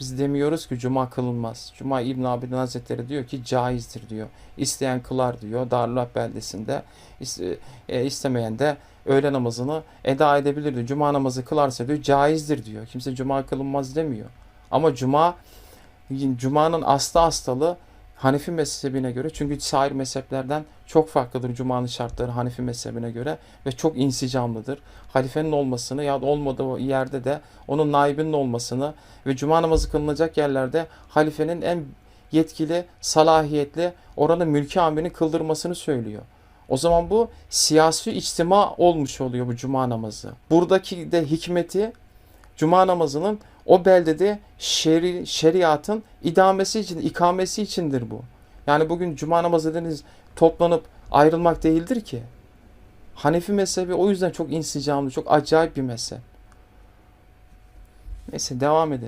Biz demiyoruz ki cuma kılınmaz. Cuma İbn Abidin Hazretleri diyor ki caizdir diyor. İsteyen kılar diyor Darullah beldesinde. E, istemeyen de öğle namazını eda edebilir diyor. Cuma namazı kılarsa diyor caizdir diyor. Kimse cuma kılınmaz demiyor. Ama cuma cumanın aslı hastalığı Hanefi mezhebine göre çünkü sair mezheplerden çok farklıdır Cuma'nın şartları Hanefi mezhebine göre ve çok insicamlıdır. Halifenin olmasını ya da olmadığı yerde de onun naibinin olmasını ve Cuma namazı kılınacak yerlerde halifenin en yetkili, salahiyetli oranın mülki amirinin kıldırmasını söylüyor. O zaman bu siyasi içtima olmuş oluyor bu cuma namazı. Buradaki de hikmeti cuma namazının o beldede şeri, şeriatın idamesi için, ikamesi içindir bu. Yani bugün cuma namazı dediniz toplanıp ayrılmak değildir ki. Hanefi mezhebi o yüzden çok insicamlı, çok acayip bir mezhep. Neyse devam edelim.